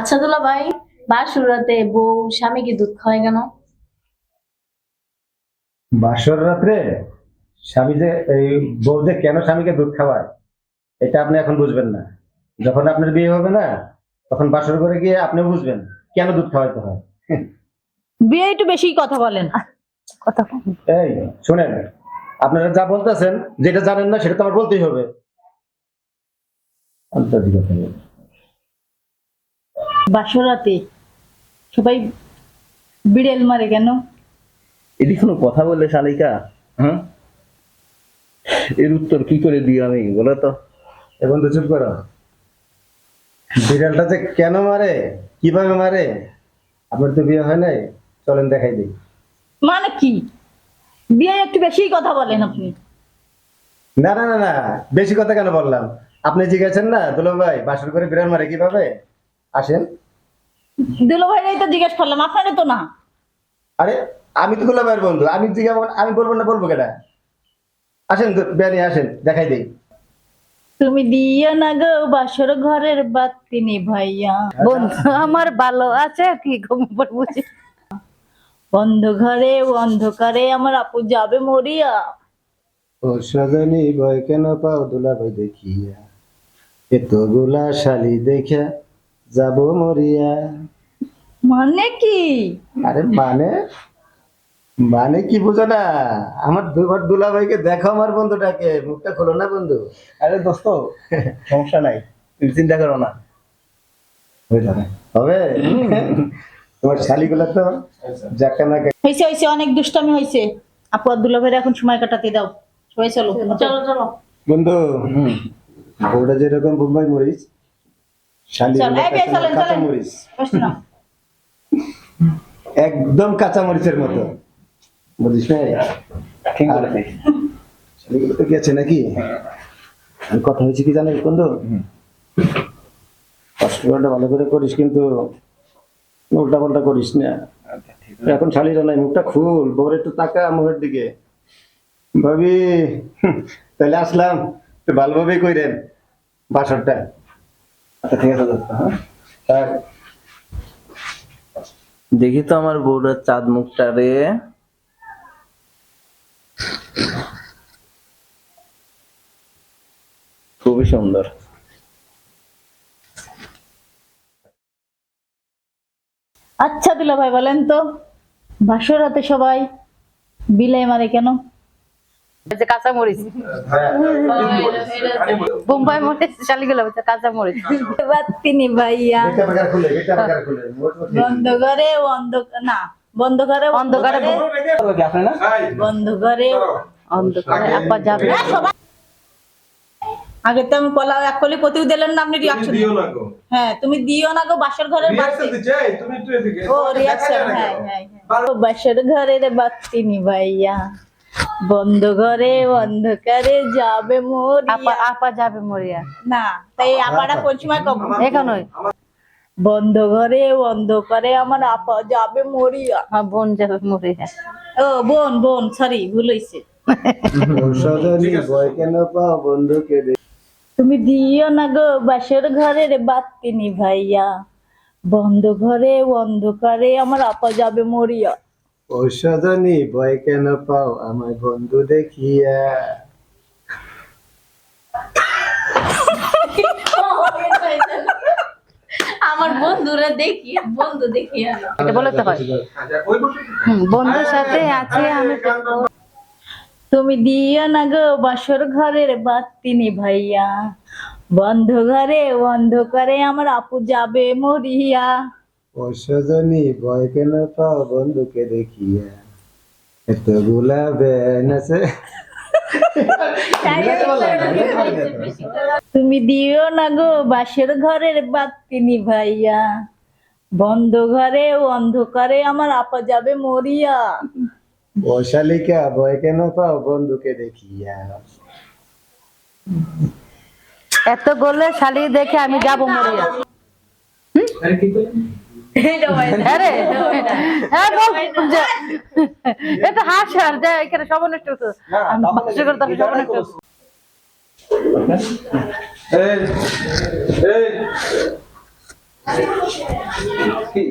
আচ্ছা দুলা ভাই বাসুরাতে বউ স্বামীকে দুধ খাওয়ায় কেন? বাসর রাত্রে স্বামী যে এই বউ যে কেন স্বামীকে দুধ খাওয়ায় এটা আপনি এখন বুঝবেন না। যখন আপনার বিয়ে হবে না তখন বাসর করে গিয়ে আপনি বুঝবেন কেন দুধ খাওয়াইতে হয়। বিয়ে একটু বেশি কথা বলেন। কথা এই শুনেন আপনারা যা বলতেছেন যেটা জানেন না সেটা তো আমার বলতেই হবে। আন্তর্জাতিক কথা। বাসরাতে। সবাই বিড়েল মারে কেন? এটি কোনো কথা বললে শালিকা? হ্যাঁ? এর উত্তর কি করে দিই আমি বলো তো। এখন বন্ধু চুপ করো। বিড়ালটা যে কেন মারে? কীভাবে মারে? আপনার তো বিয়ে হয় নাই। চলেন দেখাই দিই। মানে কি? বিয়ে একটু বেশি কথা বলেন আপনি। না না না না বেশি কথা কেন বললাম? আপনি জিজ্ঞাসেন না দুলো ভাই বাসর করে বিড়াল মারে কীভাবে? আসেন। দুলো ভাইরাই তো জিজ্ঞেস করলাম আপনারে তো না। আরে আমি তো দুলো ভাইয়ের বন্ধু আমি জিজ্ঞাসা আমি বলব না বলব কেটা আসেন বেনি আসেন দেখাই দিই। তুমি দিও না গো বাসর ঘরের বাতি নিভাইয়া বন্ধু আমার ভালো আছে কি খবর বুঝি বন্ধ ঘরে অন্ধকারে আমার আপু যাবে মরিয়া। ও সজনী ভয় কেন পাও দুলা ভাই দেখিয়া? এতগুলা শালি দেখা যাব মরিয়া। মানে কি? আরে মানে মানে কি বুঝো না? আমার দুবার দুলা ভাইকে দেখো আমার বন্ধুটাকে মুখটা খোলো না বন্ধু। আরে দোস্ত সমস্যা নাই তুমি চিন্তা করো না। হবে? তোমার শালিগুলা তো যাকে না হয়েছে হয়েছে অনেক দুষ্টামি হয়েছে আপু আর দুলো ভাইয়ের এখন সময় কাটাতে দাও। সবাই চলো। চলো চলো। বন্ধু ওটা যেরকম বোম্বাই মরিচ শালি চল, এই বে, চলেন, কাঁচা চলেন। মরিচ বসো না। একদম কাঁচা মরিচের মতো বুঝিস না গেছে নাকি? আর কথা হয়েছে কি জানিস বন্ধু? কষ্টটা ভালো করে করিস কিন্তু উল্টা পাল্টা করিস না। এখন শালিরা নাই মুখটা খুল বউর একটু তাকা মুখের দিকে। ভাবি তাহলে আসলাম। একটু ভালোভাবেই কইরেন বাসরটা। আচ্ছা ঠিক আছে দোস্ত হ্যাঁ? দেখি তো আমার বউটার চাঁদ মুখটা রে। খুবই সুন্দর। আচ্ছা দিলা ভাই বলেন তো বাসরাতে সবাই বিলাই মারে কেন? হচ্ছে কাঁচা মরিচ। বোম্বাই মরিচ শালিগুলো হচ্ছে কাঁচা মরিচ। মোট মোট বন্ধ ঘরে অন্ধ না বন্ধ ঘরে অন্ধকারে বন্ধ ঘরে অন্ধকারে আপা যাবে। আগে তো আমি কলা এক কলি কতিও দিলেন না আপনি রিয়াকশন দিও না গো। হ্যাঁ তুমি দিও না গো বাসর ঘরের বাতি। তুমি একটু এদিকে। ও রিয়াকশন হ্যাঁ? হ্যাঁ হ্যাঁ। ও বাসর ঘরের বাতি নিভাইয়া বন্ধ ঘরে অন্ধকারে যাবে মোর আপা আপা যাবে মরিয়া। না তাই আপাটা কোন সময় কব এখানে বন্ধ ঘরে অন্ধকারে আমার আপা যাবে মরিয়া। আমার বোন যাবে মরিয়া। ও বোন বোন সরি ভুল হইছে। তুমি দিও না গো বাসর ঘরের বাতি নিভাইয়া বন্ধ ঘরে অন্ধকারে আমার আপা যাবে মরিয়া। ও সজনী ভয় কেন পাও? আমার বন্ধু দেখিয়া। আমার বন্ধুরা দেখি বন্ধু দেখি এটা বলে হয়। ওই বসে হুম, বন্ধুর সাথে আছে আমি তুমি দিও না গো বাসর ঘরের বাতি নিভাইয়া বন্ধ ঘরে অন্ধকারে আমার আপু যাবে মরিয়া। ও সজনী ভয় কেন পাও বন্ধুকে দেখিয়া? এতগুলা বেন আছে। তুমি দিও না গো বাসের ঘরের বাতি নিভাইয়া। বন্ধ ঘরে অন্ধকারে আমার আপা যাবে মরিয়া। ও শালিকা ভয় কেন পাও বন্ধুকে দেখিয়া? এত গোলে শালি দেখে আমি যাব মরিয়া। আরে যে, এটা হাস আর যে এখানে সর্বনিষ্ঠ হতো আমি বাসর করে তাকে সর্বনিষ্ঠ। হতো। এই এই। কি?